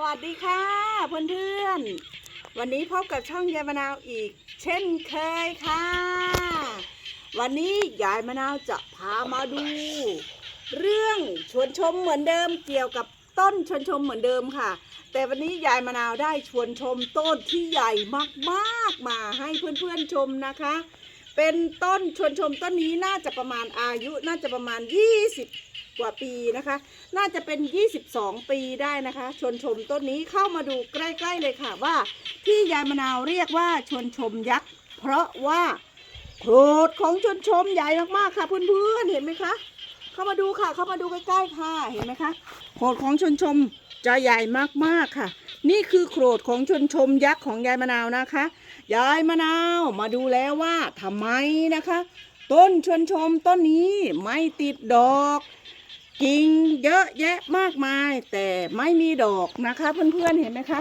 สวัสดีค่ะเพื่อนๆวันนี้พบกับช่องยายมะนาวอีก เช่นเคยค่ะ วันนี้ยายมะนาวจะพามาดู เรื่องชวนชมเหมือนเดิมเกี่ยวกับต้นชวนชมเหมือนเดิมค่ะ แต่วันนี้ยายมะนาวได้ชวนชมต้นที่ใหญ่มากๆมาให้เพื่อนๆชมนะคะ เป็นต้นชวนชมต้นนี้น่าจะประมาณอายุน่าจะประมาณ 20 กว่าปีนะคะ น่าจะเป็น 22 ปีได้นะคะ ชวนชมต้นนี้เข้ามาดูใกล้ ๆ เลยค่ะว่า ที่ยายมะนาวเรียกว่าชวนชมยักษ์เพราะว่าโครดของชวนชมใหญ่มากๆค่ะเพื่อนๆเห็นไหมคะ เข้ามาดูค่ะเข้ามาดูใกล้ๆค่ะเห็นไหมคะโครดของชวนชมจะใหญ่มากๆค่ะ นี่คือโครดของชนชมยักษ์ของยายมะนาวนะคะ ยายมะนาวมาดูแล้วว่าทำไมนะคะ ต้นชนชมต้นนี้ไม่ติดดอกกิ่งเยอะแยะมากมาย แต่ไม่มีดอกนะคะ เพื่อนๆเห็นไหมคะ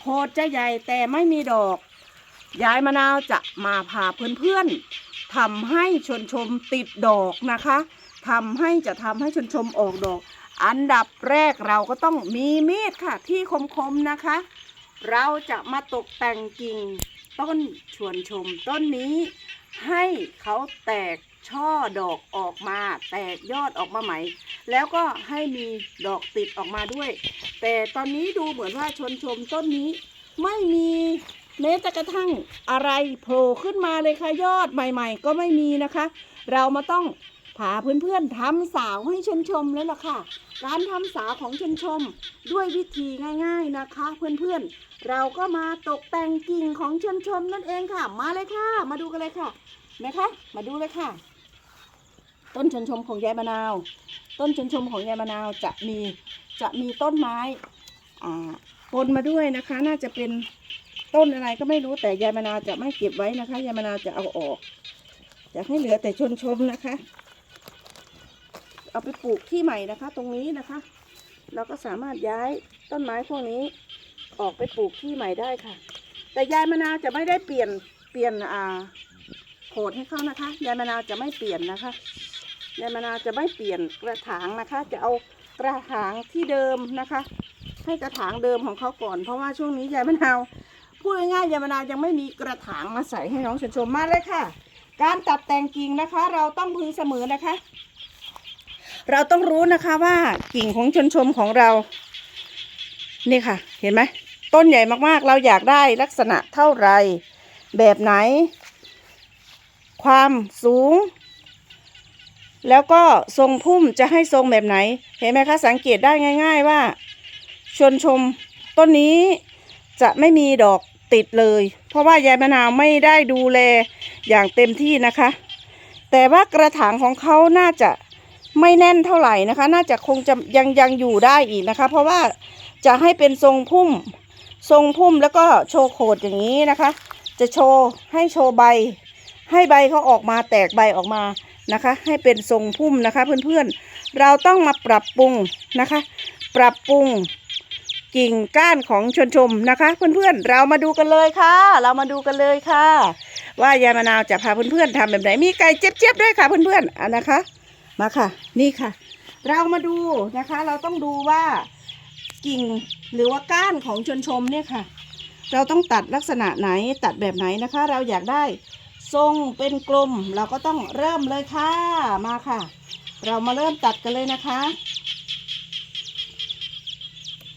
โคตรจะใหญ่แต่ไม่มีดอกยายมะนาวจะมาพาเพื่อนๆทำให้ชนชมติดดอกนะคะทำให้จะทำให้ชนชมออกดอก อันดับแรกเราก็ต้องมีมีดค่ะ ที่คมๆนะคะ เราจะมาตกแต่งกิ่งต้นชวนชมต้นนี้ ให้เขาแตกช่อดอกออกมา แตกยอดออกมาใหม่ แล้วก็ให้มีดอกติดออกมาด้วย แต่ตอนนี้ดูเหมือนว่าชวนชมต้นนี้ ไม่มีแม้แต่กระทั่งอะไรโผล่ขึ้นมาเลยค่ะยอดใหม่ ๆ ก็ไม่มีนะคะ เรามาต้อง พาเพื่อนๆทำสาวให้ชนชมแล้วล่ะค่ะการทำสาวของชนชม ด้วยวิธีง่ายๆนะคะ เพื่อนๆ เราก็มาตกแต่งกิ่งของชนชมนั่นเองค่ะ มาเลยค่ะ มาดูกันเลยค่ะนะคะ มาดูเลยค่ะ ต้นชนชมของยายมะนาว ต้นชนชมของยายมะนาวจะมีจะมีต้นไม้อ่าปนมาด้วยนะคะ น่าจะเป็นต้นอะไรก็ไม่รู้แต่ยายมะนาวจะไม่เก็บไว้นะคะยายมะนาวจะเอาออกอยากให้เหลือแต่ชนชมนะคะ เอาไปปลูกที่ใหม่นะคะ ตรงนี้นะคะ เราก็สามารถย้ายต้นไม้พวกนี้ออกไปปลูกที่ใหม่ได้ค่ะ แต่ยายมะนาวจะไม่ได้เปลี่ยนเปลี่ยนอ่าโขดให้เขานะคะ ยายมะนาวจะไม่เปลี่ยนนะคะ ยายมะนาวจะไม่เปลี่ยนกระถางนะคะ จะเอากระถางที่เดิมนะคะ ให้กระถางเดิมของเขาก่อน เพราะว่าช่วงนี้ยายมะนาวพูดง่ายๆยายมะนาวยังไม่มีกระถางมาใส่ให้น้องชมชมมาเลยค่ะ การตัดแต่งกิ่งนะคะ เราต้องพึงเสมอนะคะ เราต้องรู้นะคะว่ากิ่งของชนชมของเรา นี่ค่ะ เห็นไหมต้นใหญ่มากๆ เราอยากได้ลักษณะเท่าไร แบบไหน ความสูง แล้วก็ทรงพุ่มจะให้ทรงแบบไหน เห็นไหมคะสังเกตได้ง่าย ๆว่า ชนชมต้นนี้จะไม่มีดอกติดเลย เพราะว่ายายมะนาวไม่ได้ดูแลอย่างเต็มที่นะคะ แต่ว่ากระถางของเขาน่าจะ ไม่แน่นเท่าไหร่นะคะ น่าจะคงจะยังยังอยู่ได้อีกนะคะ เพราะว่าจะให้เป็นทรงพุ่ม ทรงพุ่มแล้วก็โชว์โขดอย่างนี้นะคะ จะโชว์ให้โชว์ใบ ให้ใบเขาออกมาแตกใบออกมานะคะ ให้เป็นทรงพุ่มนะคะ เพื่อนๆ เราต้องมาปรับปรุงนะคะ ปรับปรุงกิ่งก้านของชนชมนะคะ เพื่อนๆ เรามาดูกันเลยค่ะ เรามาดูกันเลยค่ะ ว่ายายมะนาวจะพาเพื่อนๆทำแบบไหนมีไก่เจี๊ยบๆด้วยค่ะเพื่อนๆอะนะคะ มาค่ะ นี่ค่ะ เรามาดูนะคะ เราต้องดูว่ากิ่งหรือว่าก้านของชนชมเนี่ยค่ะ เราต้องตัดลักษณะไหนตัดแบบไหนนะคะ เราอยากได้ทรงเป็นกลม เราก็ต้องเริ่มเลยค่ะมาค่ะ เรามาเริ่มตัดกันเลยนะคะ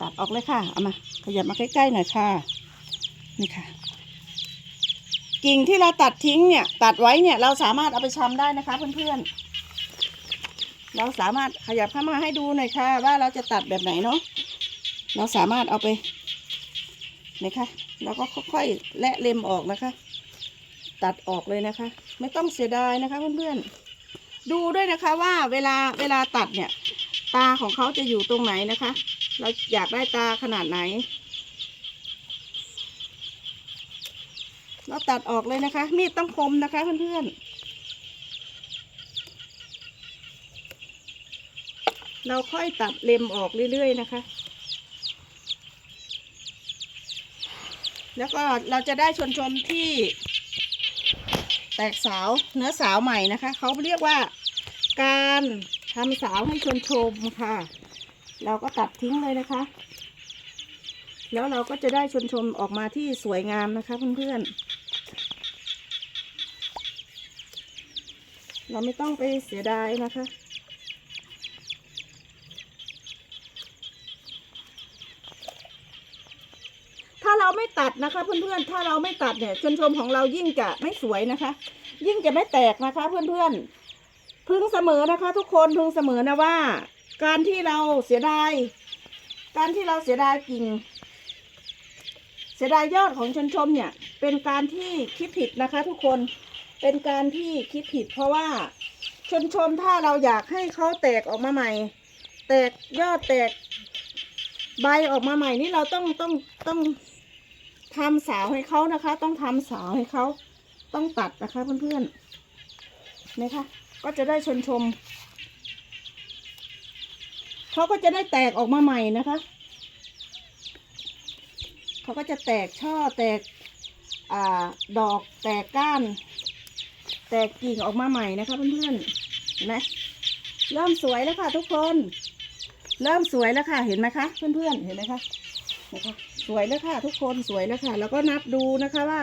ตัดออกเลยค่ะเอามาขยับมาใกล้ๆหน่อยค่ะนี่ค่ะ กิ่งที่เราตัดทิ้งเนี่ย ตัดไว้เนี่ยเราสามารถเอาไปชำได้นะคะเพื่อนๆ เราสามารถขยับเข้ามาให้ดูหน่อยค่ะ ว่าเราจะตัดแบบไหนเนาะเราสามารถเอาไปนะคะแล้วก็ค่อยๆและเล็มออกนะคะ ตัดออกเลยนะคะ ไม่ต้องเสียดายนะคะเพื่อนๆดูด้วยนะคะว่าเวลาเวลาตัดเนี่ย ตาของเขาจะอยู่ตรงไหนนะคะ เราอยากได้ตาขนาดไหน เราตัดออกเลยนะคะ มีดต้องคมนะคะเพื่อนๆ เราค่อยตัดเล็มออกเรื่อยๆนะคะ แล้วก็เราจะได้ชนชมที่ แตกสาวเนื้อสาวใหม่นะคะ เขาเรียกว่าการทำสาวให้ชนชมค่ะ เราก็ตัดทิ้งเลยนะคะ แล้วเราก็จะได้ชนชมออกมาที่สวยงามนะคะเพื่อนๆ เราไม่ต้องไปเสียดายนะคะ ถ้าเราไม่ ตัดนะคะ เพื่อนๆ ถ้าเราไม่ตัดเนี่ยชนชมของเรายิ่งจะไม่สวยนะคะ ยิ่งจะไม่แตกนะคะ เพื่อนๆ พึงเสมอนะคะ ทุกคนพึงเสมอนะว่า การที่เราเสียดายการที่เราเสียดายกิ่ง เสียดายยอดของชนชมเนี่ย เป็นการที่คิดผิดนะคะ ทุกคนเป็นการที่คิดผิด เพราะว่าชนชมถ้าเราอยากให้เขาแตกออกมาใหม่ แตกยอดแตกใบออกมาใหม่นี่เราต้องต้องต้อง ทำสาวให้เขานะคะ ต้องทำสาวให้เขาต้องตัดนะคะเพื่อนๆนะคะ ก็จะได้ชนชมเขาก็จะได้แตกออกมาใหม่นะคะเขาก็จะแตกช่อแตกอดอกแตกก้าน แตกกิ่งออกมาใหม่นะคะเพื่อนๆเห็นไหมเริ่มสวยแล้วค่ะทุกคน เริ่มสวยแล้วค่ะเห็นไหมคะ เพื่อนๆเห็นไหมคะนะคะ สวยแล้วค่ะทุกคนสวยแล้วค่ะแล้วก็นับดูนะคะว่า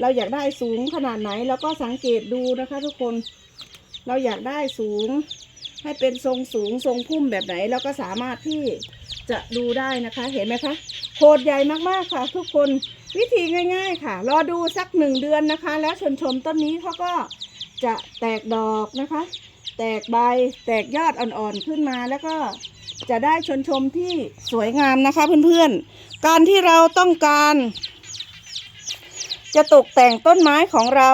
เราอยากได้สูงขนาดไหน แล้วก็สังเกตดูนะคะ ทุกคนเราอยากได้สูง ให้เป็นทรงสูงทรงพุ่มแบบไหนเราก็สามารถที่จะดูได้นะคะ เห็นไหมคะโคดใหญ่มากๆค่ะ ทุกคนวิธีง่าย ๆ ค่ะ รอดูสักหนึ่งเดือนนะคะ แล้วชนชมต้นนี้เขาก็จะแตกดอกนะคะ แตกใบแตกยอดอ่อนๆขึ้นมาแล้วก็ จะได้ชนชมที่สวยงามนะคะเพื่อนๆ การที่เราต้องการ จะตกแต่งต้นไม้ของเรา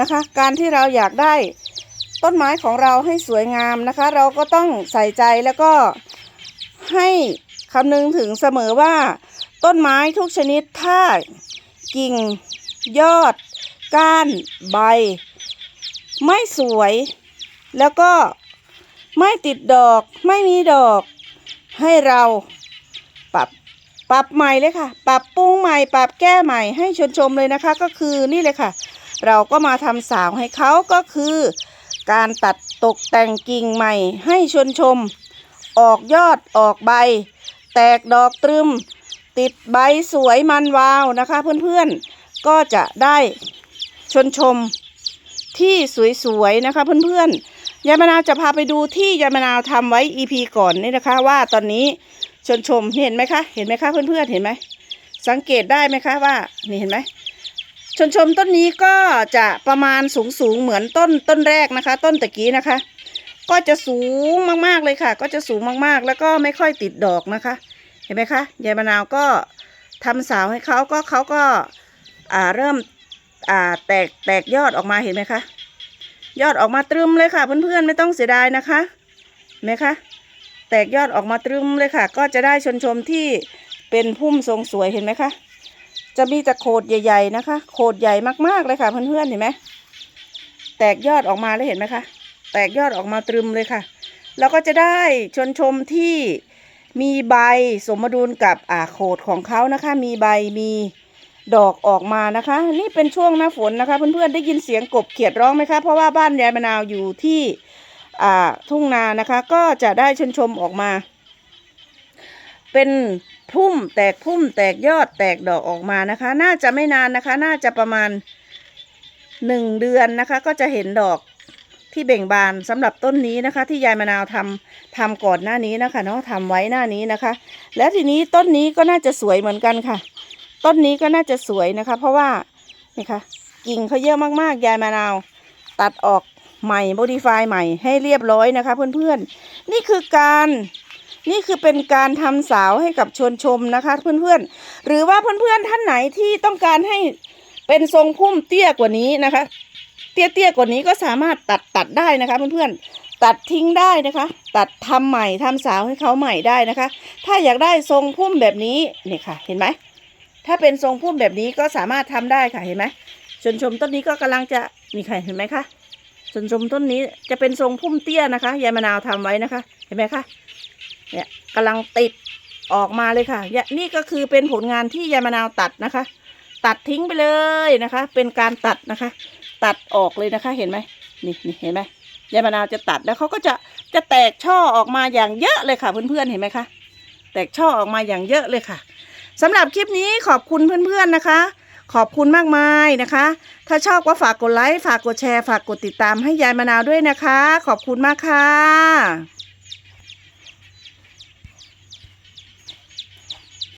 นะคะ การที่เราอยากได้ต้นไม้ของเราให้สวยงามนะคะ เราก็ต้องใส่ใจแล้วก็ให้คำนึงถึงเสมอว่า ต้นไม้ทุกชนิดถ้ากิ่ง ยอด ก้าน ใบ ไม่สวย แล้วก็ ไม่ติดดอกไม่มีดอก ให้เราปรับปรับใหม่เลยค่ะ ปรับปรุงใหม่ ปรับแก้ใหม่ให้ชนชมเลยนะคะ ก็คือนี่เลยค่ะ เราก็มาทำสาวให้เขาก็คือ การตัดตกแต่งกิ่งใหม่ ให้ชนชม ออกยอดออกใบ แตกดอกตรึม ติดใบสวยมันวาวนะคะ เพื่อนๆก็จะได้ชนชมที่สวยๆนะคะเพื่อนๆ ยายมะนาวจะพาไปดูที่ยายมะนาวทำไว้ EP ก่อนนี่นะคะ ว่าตอนนี้ชนชมเห็นไหมคะ เห็นไหมคะเพื่อนๆเห็นไหมสังเกตได้ไหมคะว่านี่เห็นไหมชนชมต้นนี้ก็จะประมาณสูงๆเหมือนต้นต้นแรกนะคะ ต้นตะกี้นะคะ ก็จะสูงมากๆเลยค่ะ ก็จะสูงมากๆ แล้วก็ไม่ค่อยติดดอกนะคะ เห็นไหมคะยายมะนาวก็ทำสาวให้เขาก็เขาก็อ่าเริ่มอ่าแตกแตกยอดออกมาเห็นไหมคะ ยอดออกมาตรึมเลยค่ะ เพื่อนๆไม่ต้องเสียดายนะคะเห็นไหมคะแตกยอดออกมาตรึมเลยค่ะ ก็จะได้ชนชมที่เป็นพุ่มทรงสวยเห็นไหมคะ จะมีแต่โขดใหญ่ ๆนะคะ โขดใหญ่มากๆเลยค่ะเพื่อนๆเห็นไหมแตกยอดออกมาแล้วเห็นไหมคะ แตกยอดออกมาตรึมเลยค่ะ แล้วก็จะได้ชนชมที่มีใบสมดุลกับอ่าโขดของเขานะคะ มีใบมี ดอกออกมานะคะ นี่เป็นช่วงหน้าฝนนะคะ เพื่อนๆได้ยินเสียงกบเขียดร้องไหมคะ เพราะว่าบ้านยายมะนาวอยู่ที่อ่าทุ่งนานะคะ ก็จะได้ชนชมออกมา เป็นพุ่มแตกพุ่มแตกยอดแตกดอกออกมานะคะ น่าจะไม่นานนะคะ น่าจะประมาณหนึ่งเดือนนะคะ ก็จะเห็นดอกที่เบ่งบานสำหรับต้นนี้นะคะ ที่ยายมะนาวทำทำก่อนหน้านี้นะคะเนาะทำไว้หน้านี้นะคะ แล้วทีนี้ต้นนี้ก็น่าจะสวยเหมือนกันค่ะ ต้นนี้ก็น่าจะสวยนะคะ เพราะว่านี่ค่ะกิ่งเขาเยอะมากๆ ยายมะนาว ตัดออกใหม่โมดิฟายใหม่ให้เรียบร้อยนะคะ เพื่อนๆ นี่คือการนี่คือเป็นการทำสาวให้กับชวนชมนะคะ เพื่อนๆ หรือว่าเพื่อนๆท่านไหนที่ต้องการให้เป็นทรงพุ่มเตี้ยกว่านี้นะคะ เตี้ยๆกว่านี้ก็สามารถตัดตัดได้นะคะ เพื่อนๆตัดทิ้งได้นะคะ ตัดทำใหม่ทำสาวให้เขาใหม่ได้นะคะ ถ้าอยากได้ทรงพุ่มแบบนี้นี่ค่ะ เห็นไหม ถ้าเป็นทรงพุ่มแบบนี้ก็สามารถทำได้ค่ะเห็นไหมชนชมต้นนี้ก็กำลังจะนี่ค่ะเห็นไหมคะชนชมต้นนี้จะเป็นทรงพุ่มเตี้ยนะคะยายมะนาวทำไว้นะคะ เห็นไหมคะเนี่ยกำลังติดออกมาเลยค่ะเนี่ยนี่ก็คือเป็นผลงานที่ยายมะนาวตัดนะคะ ตัดทิ้งไปเลยนะคะ เป็นการตัดนะคะ ตัดออกเลยนะคะเห็นไหมนี่นี่เห็นไหมยายมะนาวจะตัดแล้วเขาก็จะจะแตกช่อออกมาอย่างเยอะเลยค่ะ เพื่อนๆเห็นไหมคะแตกช่อออกมาอย่างเยอะเลยค่ะ สำหรับคลิปนี้ขอบคุณเพื่อนๆนะคะ ขอบคุณมากมายนะคะ ถ้าชอบก็ฝากกดไลค์ ฝากกดแชร์ ฝากกดติดตามให้ยายมะนาวด้วยนะคะ ขอบคุณมากค่ะ